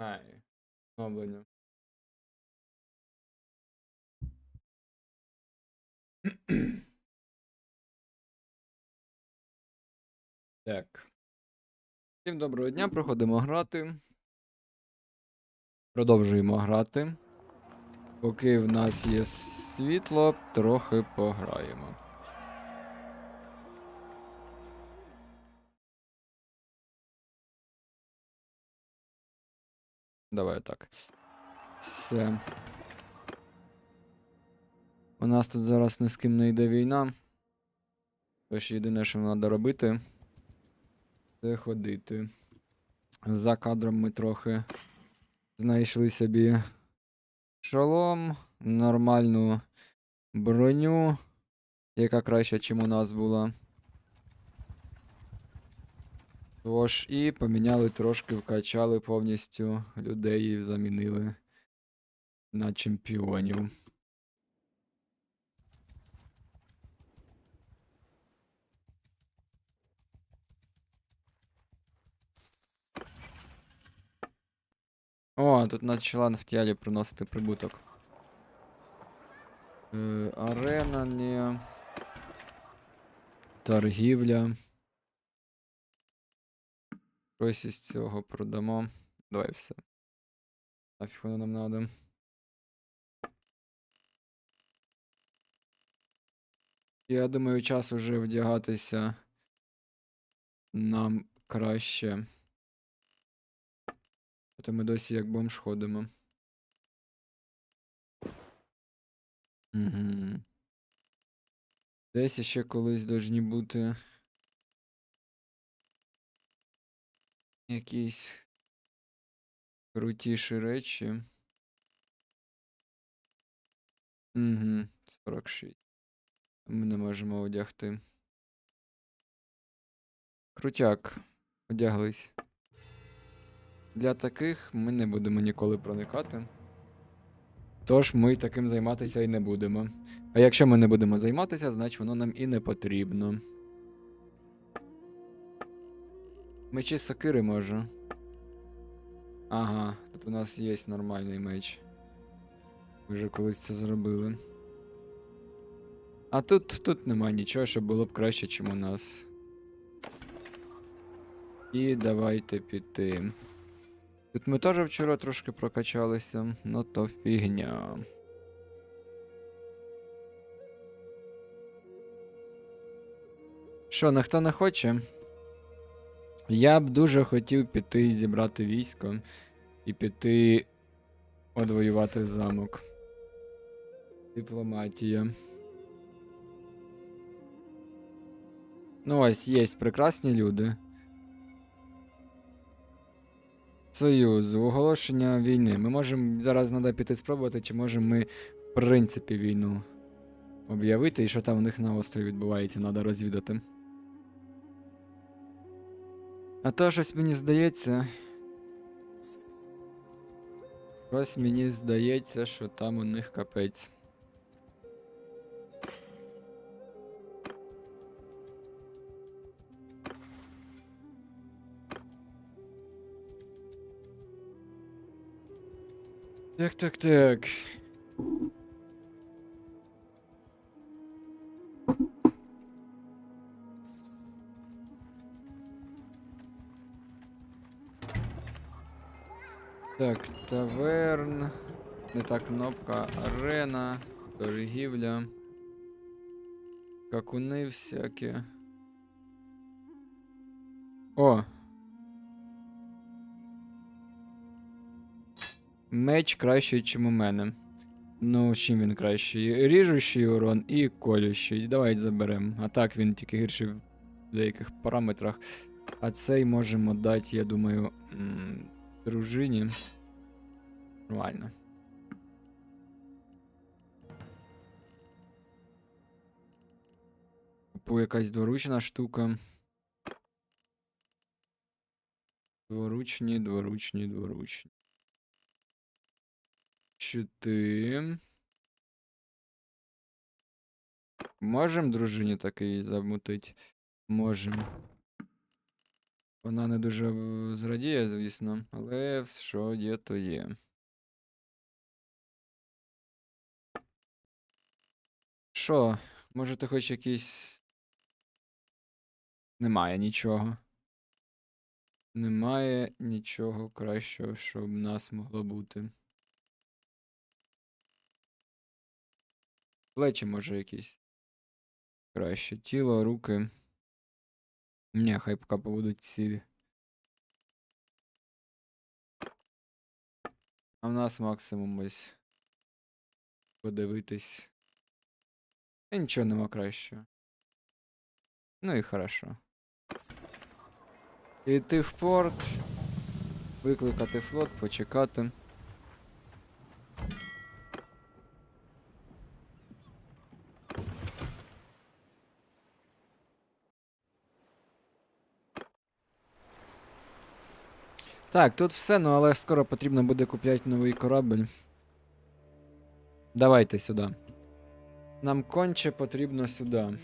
Ай. Оновлення. Так. Всім доброго дня, проходимо грати. Продовжуємо грати. Поки в нас є світло, трохи пограємо. Давай так. Все. У нас тут зараз ні з ким не йде війна. Тож єдине, що треба робити, це ходити. За кадром ми трохи знайшли собі шолом, нормальну броню, яка краща, чим у нас була. Тож і поміняли трошки, вкачали повністю людей і замінили на чемпіонів. О, тут почала нафтіалі приносити прибуток. Е, арена не. Торгівля. Щось із цього продамо. Давай все. Нафіг воно нам надо. Я думаю, час уже вдягатися нам краще. А то ми досі як бомж ходимо. Угу. Десь ще колись должні бути. Якісь крутіші речі. Угу, 46. Ми не можемо одягти. Крутяк. Одяглись. Для таких ми не будемо ніколи проникати. Тож ми таким займатися і не будемо. А якщо ми не будемо займатися, значить воно нам і не потрібно. Мечі сокири може. Ага, тут у нас є нормальний меч. Ми вже колись це зробили. А тут, тут нема нічого, що було б краще, ніж у нас. І давайте піти. Тут ми теж вчора трошки прокачалися, ну то фігня. Що, ніхто не хоче? Я б дуже хотів піти зібрати військо і піти одвоювати замок. Дипломатія. Ну, ось є прекрасні люди. Союзу, оголошення війни. Ми можемо зараз треба піти спробувати, чи можемо ми, в принципі, війну об'явити, і що там у них на острові відбувається, треба розвідати. А то щось мені здається. Щось мені здається, що там у них капець. Так, так, так. Так, таверн. Не та кнопка. Арена. Торгівля. Какуни всякі. О! Меч кращий, ніж у мене. Ну, чим він кращий? Ріжущий урон і колющий. Давай заберемо. А так він тільки гірший в деяких параметрах. А цей можемо дати, я думаю, м, дружині. Нормально. Купу якась дворучна штука. Дворучні, дворучні, дворучні. Чотири. Можем дружині такий замутить? Можем. Вона не дуже е, зрадіє, звісно, але що є, то є. Що, може ти хоч якийсь. Немає нічого. Немає нічого кращого, що в нас могло бути. Плечі може якісь. Краще. Тіло, руки. Ні, хай поки побудуть ці. А в нас максимум ось. Подивитись. Та нічого нема кращого. Ну і хорошо. Йти в порт. Викликати флот, почекати. Так, тут все, ну але скоро потрібно буде купляти новий корабль. Давайте сюди. Нам конче потрібно сюди.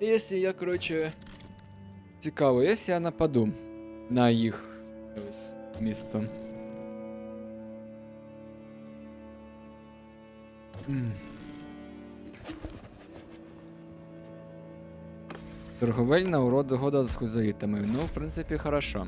Якщо я, короче. Цікаво, якщо я нападу на їх місто. М. Торговельна угода з хузаїтами. Ну, в принципі, хорошо.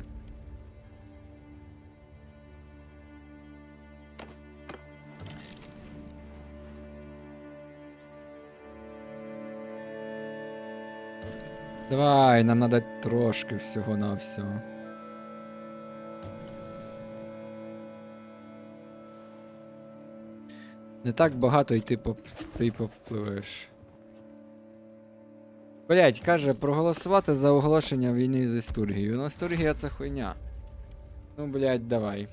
Давай, нам надо трошки всього на всього. Не так багато і ти, поп... ти попливеш. Блять, каже, проголосувати за оголошення війни з Істургією. Ну, Істургія це хуйня. Ну, блять, давай.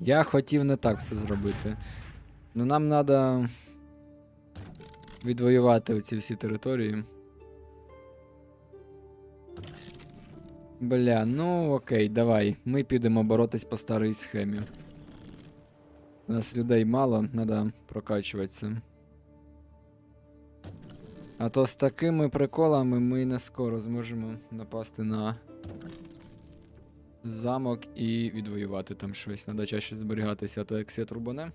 Я хотів не так все зробити. Ну нам треба відвоювати оці всі території. Бля, ну окей, давай. Ми підемо боротись по старій схемі. У нас людей мало, треба прокачуватися. А то з такими приколами ми не скоро зможемо напасти на замок і відвоювати там щось. Треба чаще зберігатися, а то як світ рубане.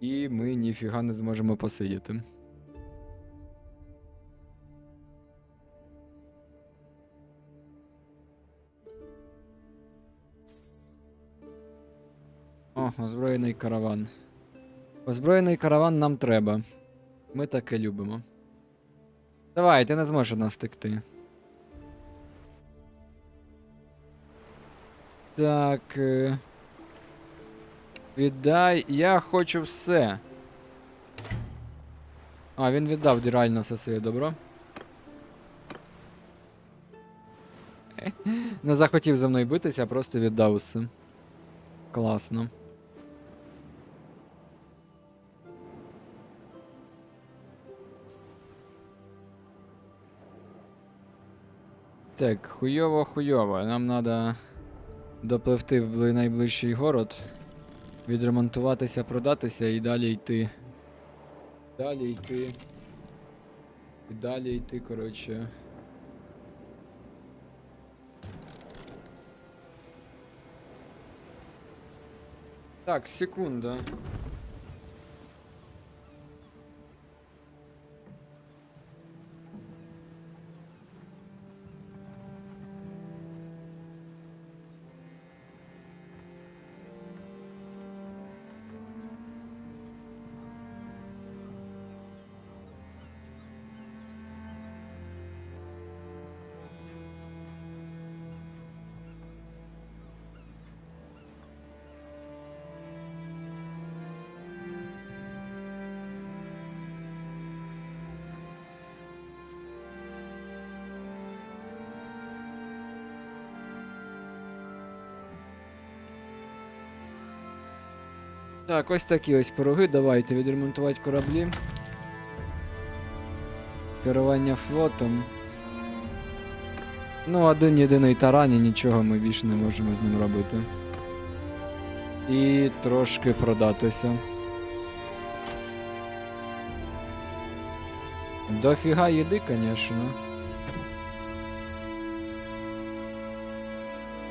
І ми ніфіга не зможемо посидіти. О, озброєний караван. Озброєний караван нам треба. Ми таке любимо. Давай, ти не зможеш нас втекти. Так. е, Віддай. Я хочу все. А, він віддав реально все своє добро. Не захотів за мною битися, а просто віддав усе. Класно. Так, хуйово, хуйово. Нам треба допливти в найближчий город, відремонтуватися, продатися і далі йти. Далі йти. І далі йти, коротше. Так, секунда. Так, ось такі ось пироги. Давайте відремонтувати кораблі. Керування флотом. Ну, один єдиний таран і нічого ми більше не можемо з ним робити. І трошки продатися. Дофіга їди, конечно.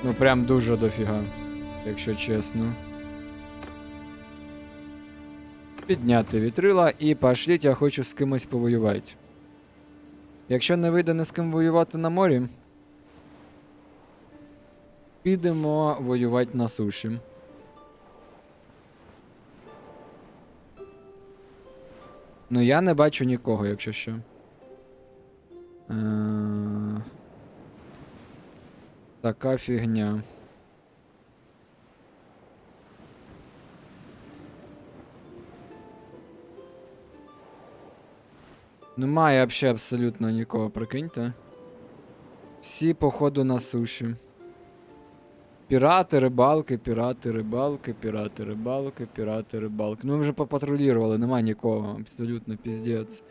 Ну прям дуже дофіга, якщо чесно. Підняти вітрила і пошліть, я хочу з кимось повоювати. Якщо не вийде ні з ким воювати на морі, підемо воювати на суші. Ну я не бачу нікого, якщо що. Е, Така фігня. Немає взагалі абсолютно нікого, прикиньте. Всі, походу, на суші. Пірати, рибалки, пірати, рибалки, пірати, рибалки, пірати, рибалки. Ну ми вже попатрулювали, нема нікого, абсолютно піздець.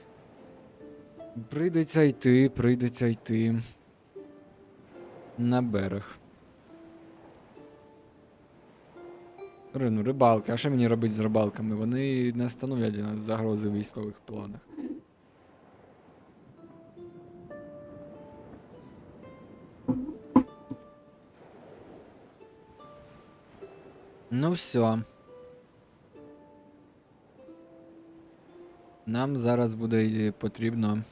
Прийдеться йти, прийдеться йти. На берег. Ри- Ну, рибалки, а що мені робити з рибалками? Вони не становлять для нас загрози в військових планах. Ну все. Нам зараз буде потрібно.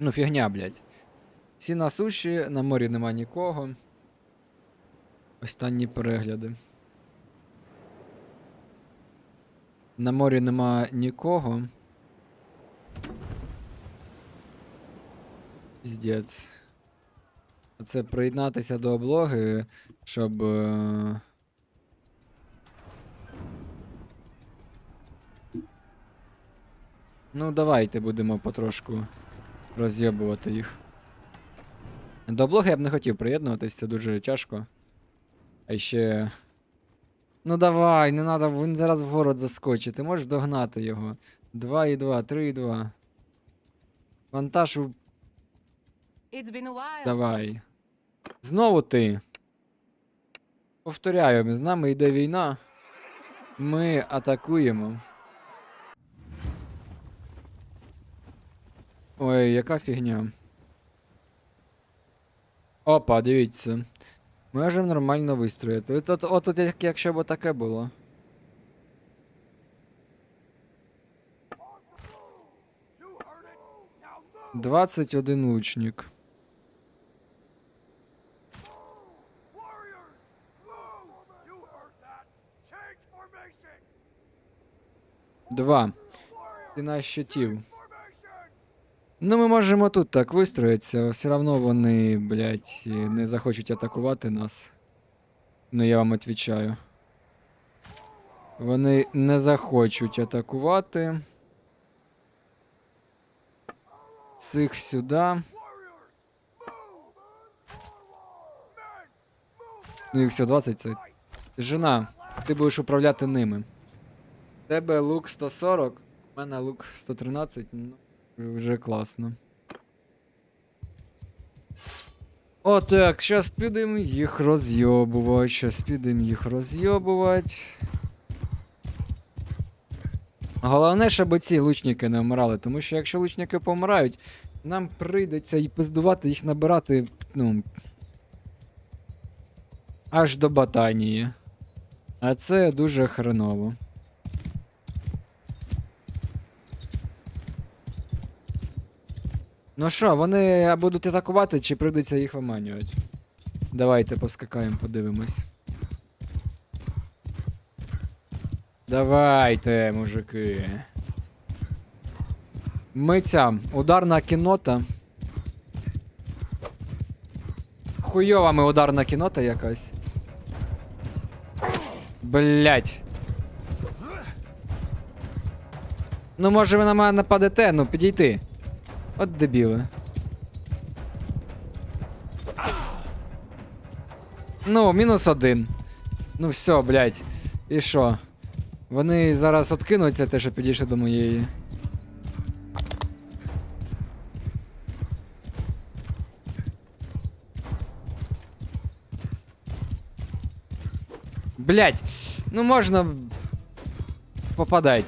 Ну, фігня, блядь. Всі на суші, на морі нема нікого. Останні перегляди. На морі нема нікого. Піздець. Це приєднатися до облоги, щоб. е, Ну, давайте будемо потрошку роз'єбувати їх. До облоги я б не хотів приєднуватись, це дуже тяжко. А ще. Ну давай, не треба, він зараз в город заскочить. Ти можеш догнати його. 2,2, 3,2. Вантаж у. Давай. Знову ти. Повторяю, з нами йде війна. Ми атакуємо. Ой, яка фігня. Опа, дивіться. Можемо нормально вистроїти. От, от, от, от як, якщо б таке було. Двадцять один лучник. Два. Ціна щитів. Ну, ми можемо тут так вистроїтися, все одно вони, блядь, не захочуть атакувати нас. Ну, я вам відповідаю. Вони не захочуть атакувати. Цих сюди. Ну, їх все 20 це. Жена, ти будеш управляти ними. Тебе лук 140, у мене лук 113, ну, вже класно. О, так, зараз підемо їх розйобувати. Зараз підемо їх розйобувати. Головне, щоб ці лучники не вмирали, тому що якщо лучники помирають, нам прийдеться і пиздувати їх набирати, ну, аж до Батанії. А це дуже хреново. Ну що, вони будуть атакувати чи прийдеться їх виманювати? Давайте поскакаємо, подивимось. Давайте, мужики. Миця, ударна кінота. Хуйова ми ударна кінота якась. Блять. Ну, може ви на мене нападете, ну підійти. От дебіли. Ну, мінус один. Ну все, блядь. І що? Вони зараз откинуться те, що підійшли до моєї. Блять, ну можна попадать.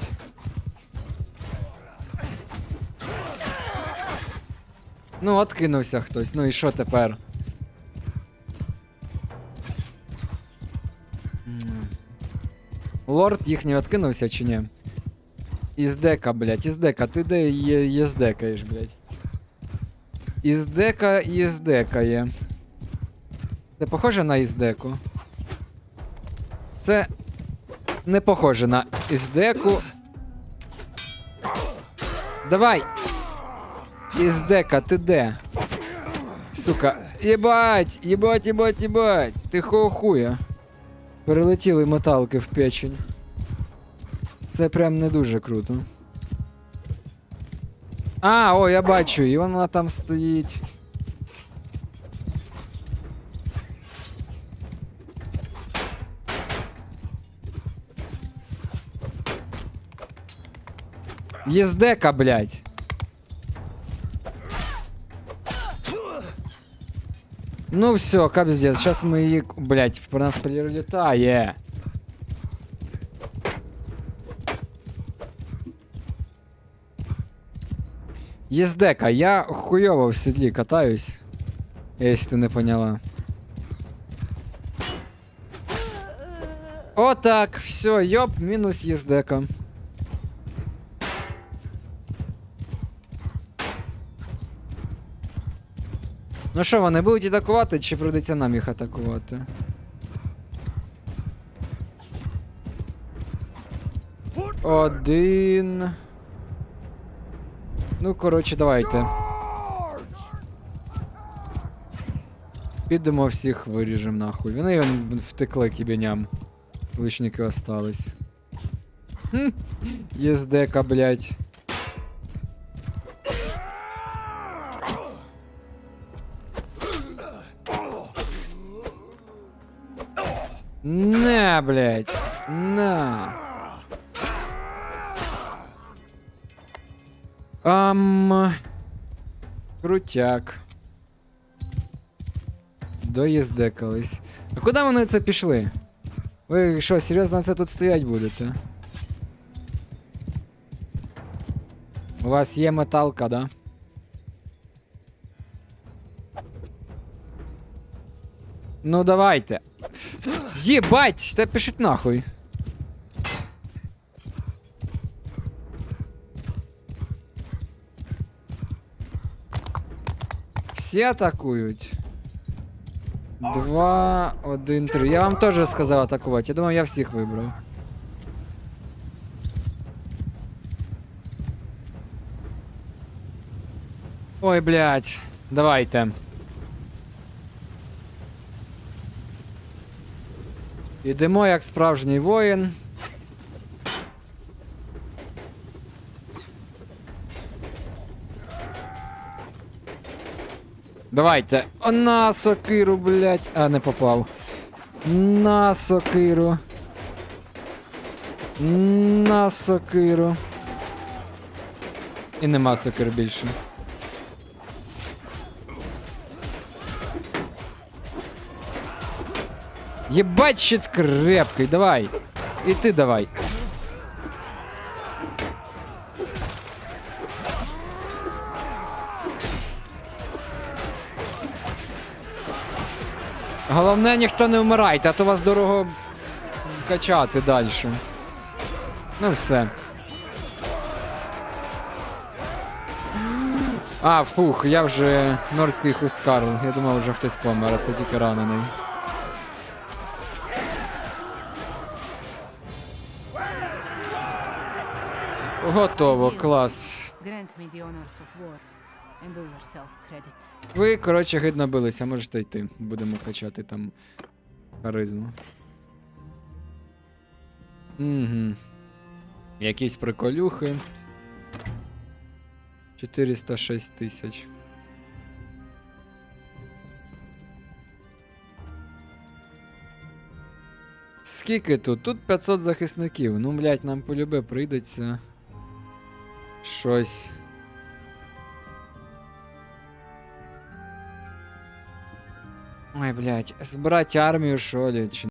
Ну, откинувся хтось. Ну і що тепер? Лорд їхній откинувся чи ні? Іздека, блядь, Іздека, ти де є, єздекаєш, блядь? Іздека єздекає. Це похоже на Іздеку? Це не похоже на Іздеку. Давай! Іздека, ти де? Сука. Єбать! Єбать, єбать, єбать! Ти хуя. Перелетіли металки в печень. Це прям не дуже круто. А, о, я бачу, і вона там стоїть. Єздека, блядь. Ну все, капздец, сейчас мы її... Блядь, по нас прилетає. Єздека, я хуйово в седлі катаюсь. Если ти не поняла. Отак, все, йоп, мінус єздека. Ну що, вони будуть атакувати, чи прийдеться нам їх атакувати? Один. Ну, коротше, давайте. Підемо всіх виріжемо нахуй. Вони вон втекли кібеням. Личники остались. Хм. Єздека, блядь. На, блядь. На. Ам. Крутяк. Доїздекались. А куди вони це пішли? Ви що, серйозно це тут стоять будете? У вас є металка, да? Ну давайте. Єбать! Та пишіть нахуй. Всі атакують. Два, один, три. Я вам теж сказав атакувати. Я думаю, я всіх вибрав. Ой, блядь. Давайте. Ідемо як справжній воїн. Давайте. О, на сокиру, блядь. А, не попав. На сокиру. На сокиру. І нема сокир більше. Єбать щит крепкий, давай. І ти давай. Головне, ніхто не вмирайте, а то вас дорого скачати далі. Ну все. А, фух, я вже нордський хускарл. Я думав, вже хтось помер, а це тільки ранений. Yourself credit. Ви, коротше, гидно билися, можете йти. Будемо качати там харизму. Угу. Якісь приколюхи. 406 тисяч. Скільки тут? Тут 500 захисників. Ну, блядь, нам полюбе прийдеться. Щось. Ой, блядь, збирати армію, що ли? Чи